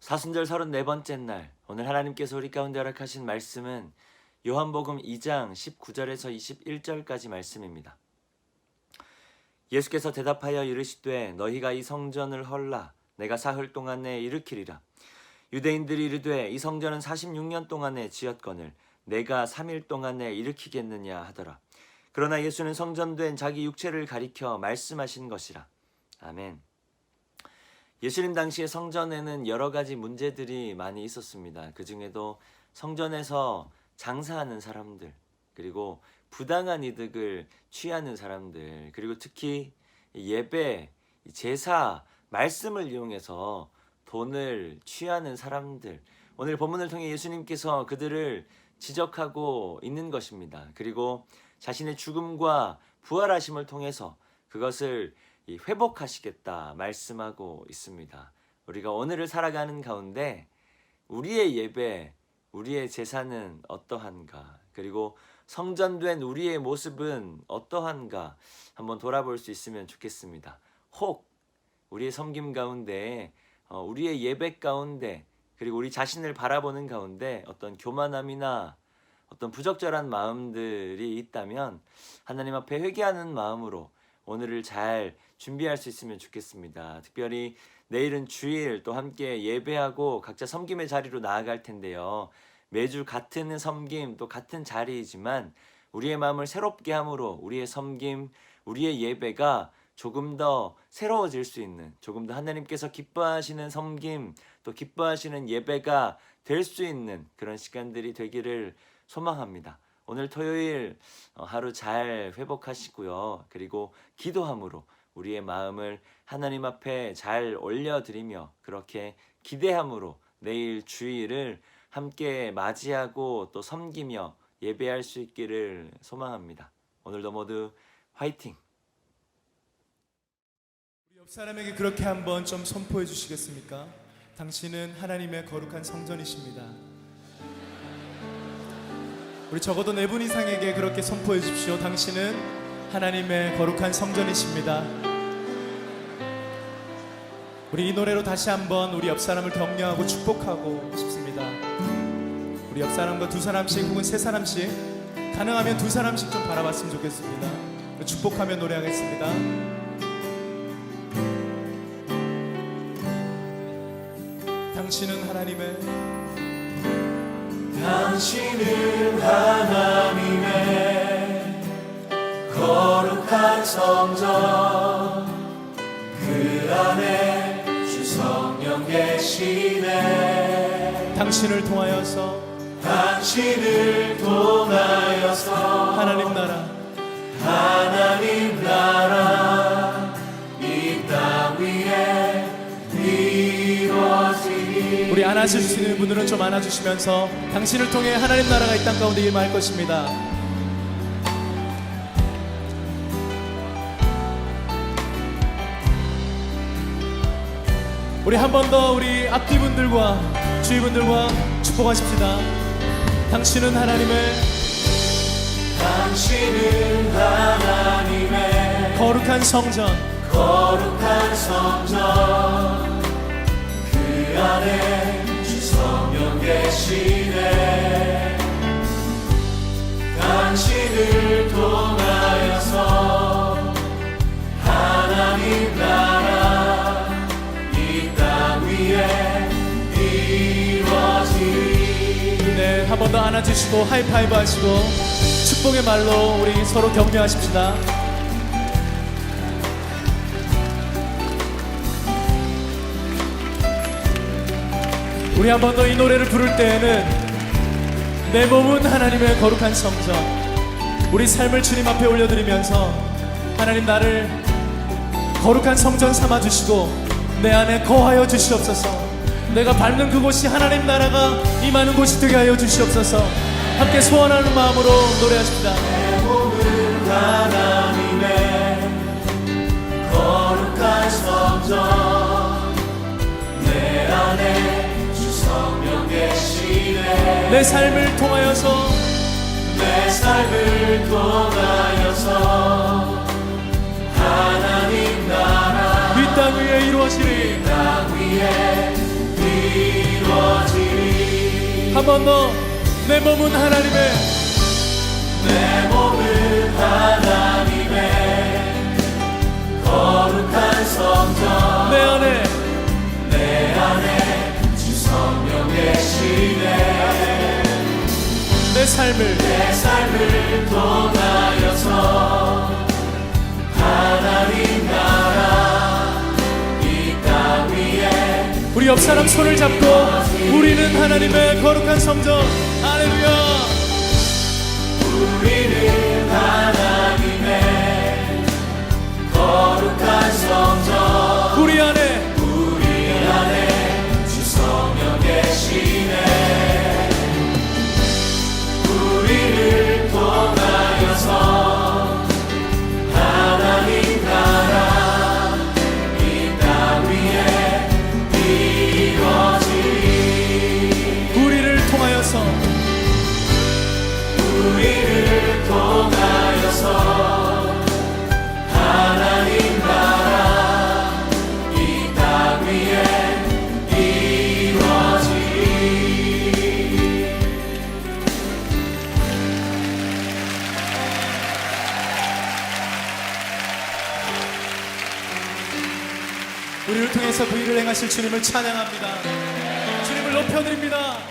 사순절 34번째 날 오늘 하나님께서 우리 가운데 허락하신 말씀은 요한복음 2장 19절에서 21절까지 말씀입니다. 예수께서 대답하여 이르시되 너희가 이 성전을 헐라. 내가 사흘 동안에 일으키리라. 유대인들이 이르되 이 성전은 46년 동안에 지었거늘 내가 3일 동안에 일으키겠느냐 하더라. 그러나 예수는 성전된 자기 육체를 가리켜 말씀하신 것이라. 아멘 예수님 당시의 성전에는 여러 가지 문제들이 많이 있었습니다. 그 중에도 성전에서 장사하는 사람들, 그리고 부당한 이득을 취하는 사람들, 그리고 특히 예배, 제사, 말씀을 이용해서 돈을 취하는 사람들. 오늘 본문을 통해 예수님께서 그들을 지적하고 있는 것입니다. 그리고 자신의 죽음과 부활하심을 통해서 그것을 이 회복하시겠다 말씀하고 있습니다. 우리가 오늘을 살아가는 가운데 우리의 예배, 우리의 제사는 어떠한가? 그리고 성전된 우리의 모습은 어떠한가? 한번 돌아볼 수 있으면 좋겠습니다. 혹 우리의 섬김 가운데, 어, 우리의 예배 가운데, 그리고 우리 자신을 바라보는 가운데 어떤 교만함이나 어떤 부적절한 마음들이 있다면 하나님 앞에 회개하는 마음으로 오늘을 잘 준비할 수 있으면 좋겠습니다. 특별히 내일은 주일 또 함께 예배하고 각자 섬김의 자리로 나아갈 텐데요. 매주 같은 섬김 또 같은 자리이지만 우리의 마음을 새롭게 함으로 우리의 섬김, 우리의 예배가 조금 더 새로워질 수 있는 조금 더 하나님께서 기뻐하시는 섬김 또 기뻐하시는 예배가 될 수 있는 그런 시간들이 되기를 소망합니다. 오늘 토요일 어, 하루 잘 회복하시고요. 그리고 기도함으로 우리의 마음을 하나님 앞에 잘 올려드리며 그렇게 기대함으로 내일 주일을 함께 맞이하고 또 섬기며 예배할 수 있기를 소망합니다. 오늘도 모두 화이팅! 우리 옆 사람에게 그렇게 한번 좀 선포해 주시겠습니까? 당신은 하나님의 거룩한 성전이십니다. 우리 적어도 네 분 이상에게 그렇게 선포해 주십시오. 당신은 하나님의 거룩한 성전이십니다. 우리 이 노래로 다시 한번 우리 옆 사람을 격려하고 축복하고 싶습니다. 우리 옆 사람과 두 사람씩 혹은 세 사람씩 가능하면 두 사람씩 좀 바라봤으면 좋겠습니다. 축복하며 노래하겠습니다. 당신은 하나님의 당신은 하나님의 거룩한 성전. 그 안에 주 성령 계시네. 당신을 통하여서 당신을 통하여서 하나님 나라. 하나님 나라 안아줄 수 있는 분들은 좀 안아주시면서 당신을 통해 하나님 나라가 이 땅 가운데 임할 것입니다. 우리 한 번 더 우리 앞뒤 분들과 주위 분들과 축복하십시다. 당신은 하나님의 당신은 하나님의 거룩한 성전 거룩한 성전 번 더 안아주시고 하이파이브 하시고 축복의 말로 우리 서로 격려하십시다. 우리 한 번 더 이 노래를 부를 때에는 내 몸은 하나님의 거룩한 성전, 우리 삶을 주님 앞에 올려드리면서 하나님 나를 거룩한 성전 삼아 주시고 내 안에 거하여 주시옵소서. 내가 밟는 그곳이 하나님 나라가 임하는 곳이 되게 하여 주시옵소서. 함께 소원하는 마음으로 노래하십니다. 몸은 하나님의 거룩한 성전 내 안에 주 성령 계시네 내 삶을 통하여서 내 삶을 통하여서 하나님 나라 이 땅 위에 이루어지리 땅 위에 한 번 더 내 몸은 하나님의 내 몸은 하나님의 거룩한 성전. 내 안에 내 안에 주 성령 계시네 내 삶을 내 삶을 통 옆 사람 손을 잡고 우리는 하나님의 거룩한 성전. 할렐루야 우리를 통해서 그 일을 행하실 주님을 찬양합니다. 주님을 높여드립니다